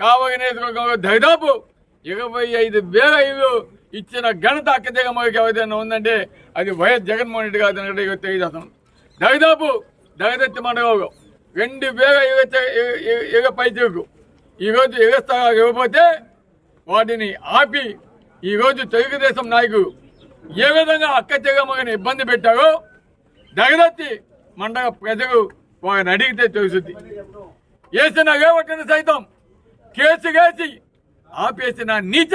కావలి దాదాపు ఇరవై ఐదు వేల ఐదు ఇచ్చిన ఘనత అక్కజగమ్మకి ఏదైనా ఉందంటే అది వైఎస్ జగన్మోహన్ రెడ్డి గారు అనేది తెలియజేస్తాం దాదాపు దగదత్తి మండలంలో రెండు వేల ఇక పైచకు ఈరోజు ఎగస్తా ఇవ్వకపోతే వాటిని ఆపి ఈరోజు తెలుగుదేశం నాయకులు ఏ విధంగా అక్క చెగమ్మని ఇబ్బంది పెట్టారో దగదత్తి మండల ప్రజలు వారిని అడిగితే తెలుసుద్ది వేసిన రేవటిని సైతం కేసు వేసి ఆపేసిన నీచ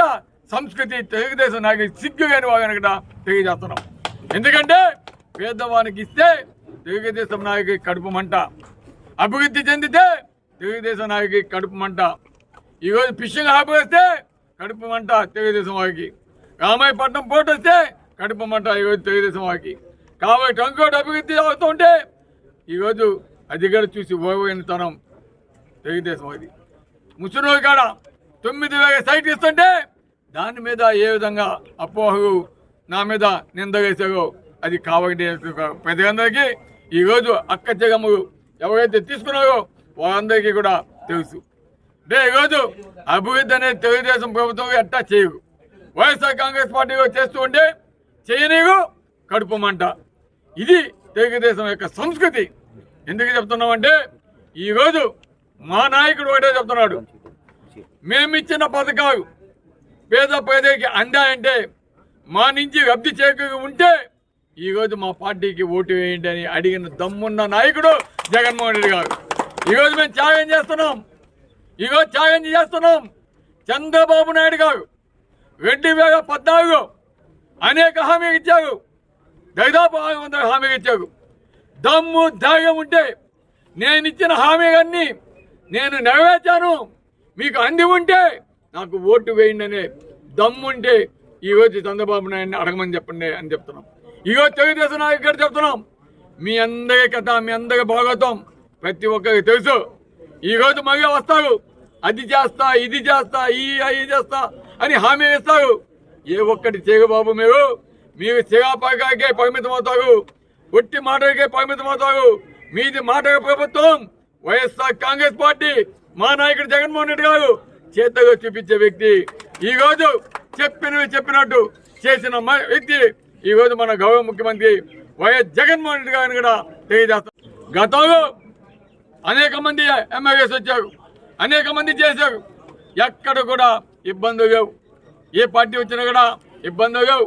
సంస్కృతి తెలుగుదేశం నాయకులు సిగ్గుగాని వారిని కూడా తెలియజేస్తున్నాం. ఎందుకంటే పేదవానికి ఇస్తే తెలుగుదేశం నాయకుడికి కడుపు మంట. అభివృద్ధి చెందితే తెలుగుదేశం నాయకుడి కడుపు మంట. ఈరోజు ఫిషింగ్ ఆపేస్తే వస్తే కడుపు మంట తెలుగుదేశం వారికి. రామాయపట్నం పోటీ వస్తే కడుపు మంట ఈరోజు తెలుగుదేశం వారికి. కాబట్టి ఇంకోటి అభివృద్ధి అవుతుంటే ఈరోజు అది కూడా చూసి ఓవైనతనం తెలుగుదేశం వారికి ముసలి కాడ తొమ్మిది వేల సైట్ ఇస్తుంటే దాని మీద ఏ విధంగా అపోహలు నా మీద నింద వేసారో అది కావాలి ప్రజలందరికీ ఈరోజు అక్క చెగమ్మలు ఎవరైతే తీసుకున్నారో వారందరికీ కూడా తెలుసు. అంటే ఈరోజు అభివృద్ధి అనేది తెలుగుదేశం ప్రభుత్వం ఎట్టా చేయరు వైఎస్ఆర్ కాంగ్రెస్ పార్టీ చేస్తూ ఉంటే చేయనీరు కడుపు మంట ఇది తెలుగుదేశం యొక్క సంస్కృతి. ఎందుకు చెప్తున్నామంటే ఈరోజు మా నాయకుడు ఒకటే చెప్తున్నాడు. మేమిచ్చిన పథకాలు పేద పేదకి అందాయంటే మా నుంచి లబ్ధి చేకూరి ఉంటే ఈరోజు మా పార్టీకి ఓటు వేయండి అని అడిగిన దమ్మున్న నాయకుడు జగన్మోహన్ రెడ్డి గారు. ఈరోజు మేము ఛాలెంజ్ చేస్తున్నాం. ఈరోజు ఛాలెంజ్ చేస్తున్నాం. చంద్రబాబు నాయుడు గారు రెండు వేల పద్నాలుగు అనేక హామీలు ఇచ్చారు. దాదాపు ఆరు వందల హామీలు ఇచ్చారు. దమ్ము ధైర్యం ఉంటే నేను ఇచ్చిన హామీలన్నీ నేను నెరవేర్చాను. మీకు అంది ఉంటే నాకు ఓటు వేయండి అనే దమ్ముంటే ఈరోజు చంద్రబాబు నాయుడిని అడగమని చెప్పండి అని చెప్తున్నాం. ఈరోజు తెలుగుదేశం నాయకుడు చెప్తున్నాం. మీ అందరి కథ మీ అందరి భాగవతం ప్రతి ఒక్కరికి తెలుసు. ఈరోజు మళ్ళీ వస్తారు. అది చేస్తా ఇది చేస్తా ఈ అది చేస్తా అని హామీ ఇస్తారు. ఏ ఒక్కటి చేయబాబు మీరు. మీరు చిరాపాకాకే పరిమితం అవుతారు ఒట్టి మాటలకే పరిమితం అవుతారు మీది మాటల ప్రభుత్వం. వైఎస్ఆర్ కాంగ్రెస్ పార్టీ మా నాయకుడు జగన్మోహన్ రెడ్డి గారు చేతగా చూపించే వ్యక్తి. ఈ రోజు చెప్పినవి చెప్పినట్టు చేసిన వ్యక్తి. ఈ రోజు మన గౌరవ ముఖ్యమంత్రి వైఎస్ జగన్మోహన్ రెడ్డి గారిని కూడా తెలియజేస్తాం. గతంలో అనేక మంది ఎమ్మెల్యేస్ వచ్చారు. అనేక మంది చేశారు. ఎక్కడ కూడా ఇబ్బందులు లేవు. ఏ పార్టీ వచ్చినా కూడా ఇబ్బందులు లేవు.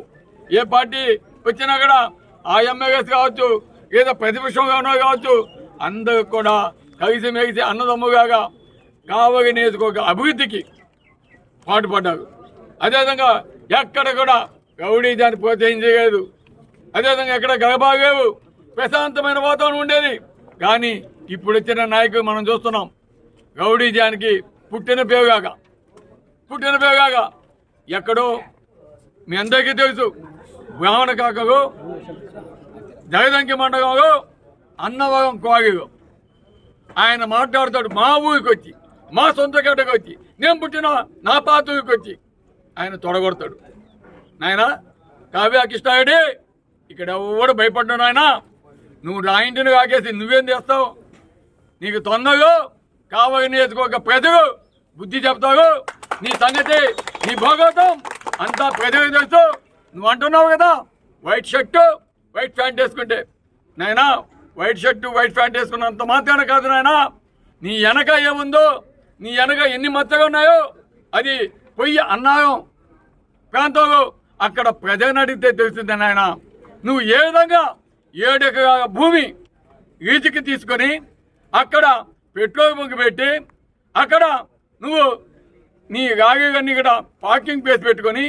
ఏ పార్టీ వచ్చినా కూడా ఆ ఎమ్మెల్యేస్ కావచ్చు ఏదో ప్రతిపక్షంగా ఉన్నా కావచ్చు అందరూ కూడా కలిసి మెలిసి అన్నదమ్ముగా కావగి నియోజకవర్గ అభివృద్ధికి పాటుపడ్డారు అదేవిధంగా ఎక్కడ కూడా రౌడీ దాన్ని ప్రోత్సహించలేదు. అదేవిధంగా ఎక్కడ గడబాగేవు ప్రశాంతమైన వాతావరణం ఉండేది. కానీ ఇప్పుడు వచ్చిన నాయకులు మనం చూస్తున్నాం. రౌడీజానికి పుట్టిన పేరుగాక పుట్టిన పేరుగాక ఎక్కడో మీ అందరికీ తెలుసు. బ్రాహ్మణ కాకలు జగదంకి మండలంలో అన్నవరం కోగిలో ఆయన మాట్లాడతాడు మా ఊరికి వచ్చి మా సొంత గడ్డకు వచ్చి నేను పుట్టిన నా పాత ఊరికి వచ్చి ఆయన తొడగొడతాడు. నాయన కావ్య కృష్ణాయుడి ఇక్కడ ఎవడు భయపడ్డాడు ఆయన నువ్వు నా ఇంటిని కాకేసి నువ్వేం చేస్తావు? నీకు తొందరలో కావలి నేర్చుకోక ప్రజలు బుద్ధి చెప్తావు నీ సంగతి నీ భోగోతం అంతా ప్రజలకు తెలుసు. నువ్వు అంటున్నావు కదా వైట్ షర్టు వైట్ ప్యాంట్ వేసుకుంటే. నాయనా వైట్ షర్టు వైట్ ప్యాంట్ వేసుకున్నంత మాత్రాన కాదు నాయన. నీ వెనక ఏముందో నీ వెనక ఎన్ని మచ్చగా ఉన్నాయో అది పొయ్యి అన్నాయం. ప్రాంతంలో అక్కడ ప్రజలను అడిగితే తెలుస్తుంది నాయన. నువ్వు ఏ విధంగా ఏడెకరాల భూమి ఈతికి తీసుకొని అక్కడ పెట్రోల్ బంక్ పెట్టి అక్కడ నువ్వు నీ రాగన్నీ కూడా పార్కింగ్ ప్లేస్ పెట్టుకొని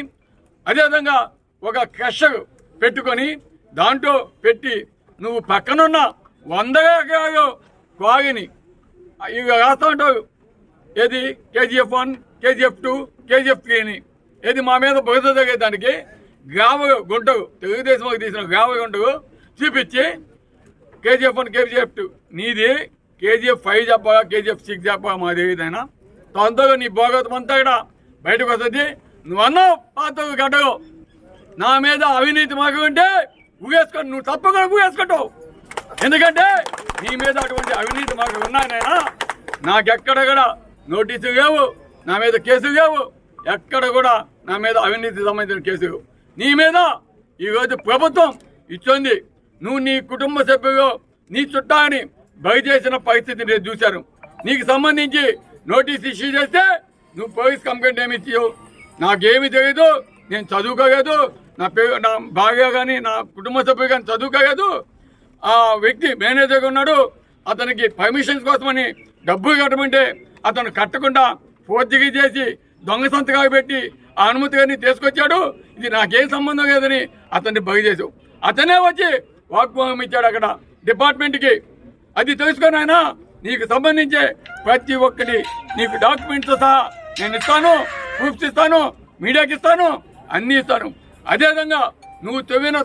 అదేవిధంగా ఒక క్రషర్ పెట్టుకొని దాంట్లో పెట్టి నువ్వు పక్కనున్న వందగా ఎకరాలు కాగిని ఇక రాస్తూ ఏది? KGF one KGF two KGF three అని. ఏది మా మీద బురద తగ్గేదానికి గ్రామ గుంటకు తెలుగుదేశంలోకి తీసిన గ్రామ గుంటకు చూపించి కేజీఎఫ్ వన్ కేజీఎఫ్ టూ. నీది కేజీఎఫ్ ఫైవ్ చెప్పగా కేజీఎఫ్ సిక్స్ చెప్పగా మాది ఏదైనా. తొందరగా నీ భోగతం అంతా కూడా బయటకు వస్తుంది. నువ్వు పాత్రకు గడ్డవు నా మీద అవినీతి మాకు ఉంటే ఊగేసుకో నువ్వు తప్పకుండా ఊగేసుకుంటావు. ఎందుకంటే నీ మీద అటువంటి అవినీతి మాకు ఉన్నాయనైనా నాకెక్కడ కూడా నోటీసు లేవు నా మీద కేసు లేవు ఎక్కడ కూడా నా మీద అవినీతి సంబంధించిన కేసు నీ మీద ఈరోజు ప్రభుత్వం ఇచ్చింది నువ్వు నీ కుటుంబ సభ్యులు నీ చుట్టాన్ని బయట చేసిన పరిస్థితి నేను చూశాను. నీకు సంబంధించి నోటీస్ ఇష్యూ చేస్తే నువ్వు పోలీస్ కంప్లైంట్ ఏమి ఇచ్చావు? నాకేమి తెలియదు నేను చదువుకోలేదు నా పేరు నా భార్య కానీ నా కుటుంబ సభ్యులు కానీ చదువుకోలేదు ఆ వ్యక్తి మేనేజర్గా ఉన్నాడు. అతనికి పర్మిషన్స్ కోసమని డబ్బులు కట్టమంటే అతను కట్టకుండా ఫోర్జరీ చేసి దొంగ సంతకాలు పెట్టి ఆ అనుమతి గారిని తీసుకొచ్చాడు. ఇది నాకేం సంబంధం లేదని అతన్ని బయట చేసావు అతనే వచ్చి వాగ్వాదం ఇచ్చాడు అక్కడ డిపార్ట్మెంట్కి. అది తెలుసుకొని ఆయన నీకు సంబంధించే ప్రతి ఒక్కటి నీకు డాక్యుమెంట్స్ సహా నేను ఇస్తాను ప్రూఫ్స్ ఇస్తాను మీడియాకి ఇస్తాను అన్నీ ఇస్తాను. అదేవిధంగా నువ్వు తవ్విన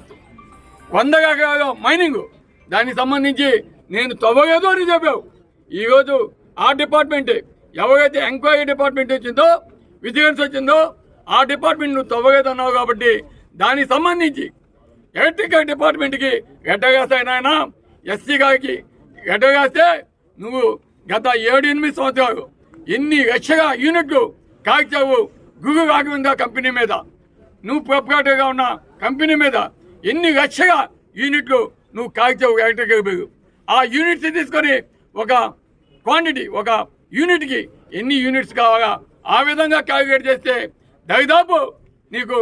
వందగా కాదు మైనింగ్ దానికి సంబంధించి నేను తవ్వలేదు అని చెప్పావు. ఈరోజు ఆ డిపార్ట్మెంట్ ఎవరైతే ఎంక్వైరీ డిపార్ట్మెంట్ వచ్చిందో విజిలెన్స్ వచ్చిందో ఆ డిపార్ట్మెంట్ నువ్వు తవ్వలేదు అన్నావు కాబట్టి దానికి సంబంధించి ఎలక్ట్రికల్ డిపార్ట్మెంట్కి ఎడ్డగాస్తాయినాయన ఎస్సీ గారికి ఎడ్డగాస్తే నువ్వు గత ఏడు ఎనిమిది సంవత్సరాలు ఎన్ని లక్షగా యూనిట్లు కాల్చావు గుగు రాఘవింద కంపెనీ మీద. నువ్వు ప్రొపరేటర్గా ఉన్న కంపెనీ మీద ఎన్ని లక్షల యూనిట్లు నువ్వు కాల్చావు ఎలక్ట్రికల్ బిల్లు ఆ యూనిట్స్ తీసుకొని ఒక క్వాంటిటీ ఒక యూనిట్కి ఎన్ని యూనిట్స్ కావాలా ఆ విధంగా క్యాలిక్యులేట్ చేస్తే దాదాపు నీకు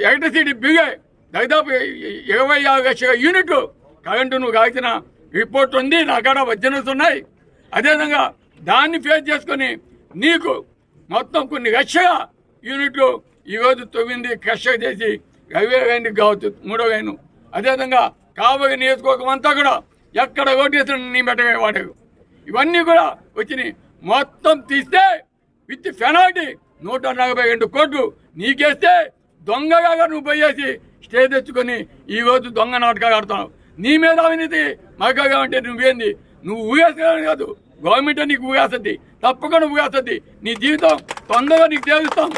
ఎలక్ట్రిసిటీ బిగే దాదాపు ఇరవై ఆరు లక్షల యూనిట్లు కరెంటు నువ్వు కాల్చిన రిపోర్ట్ ఉంది నా కాడ వజ్జనస్ ఉన్నాయి. అదేవిధంగా దాన్ని ఫేస్ చేసుకొని నీకు మొత్తం కొన్ని లక్షల యూనిట్లు ఈరోజు తొమ్మిది క్రష్ చేసి రవి లైన్కి కావచ్చు మూడో లైను అదేవిధంగా కాబోయే నియోజకవర్గం అంతా కూడా ఎక్కడ ఓటేసిన నీ పెట్టగా వాడరు ఇవన్నీ కూడా వచ్చినాయి మొత్తం తీస్తే విత్ పెనాల్టీ నూట నలభై రెండు కోట్లు నీకేస్తే దొంగగా నువ్వు పోయేసి స్టే తెచ్చుకొని ఈ రోజు దొంగ నాటకాలు ఆడుతున్నావు. నీ మీద అవినీతి మగ్గగా అంటే నువ్వేంది? నువ్వు ఊగేసుకోవడం కాదు. గవర్నమెంట్ నీకు ఊగేస్తుంది. తప్పకుండా ఊగేస్తుంది. నీ జీవితం తొందరగా నీకు తేలుస్తాం.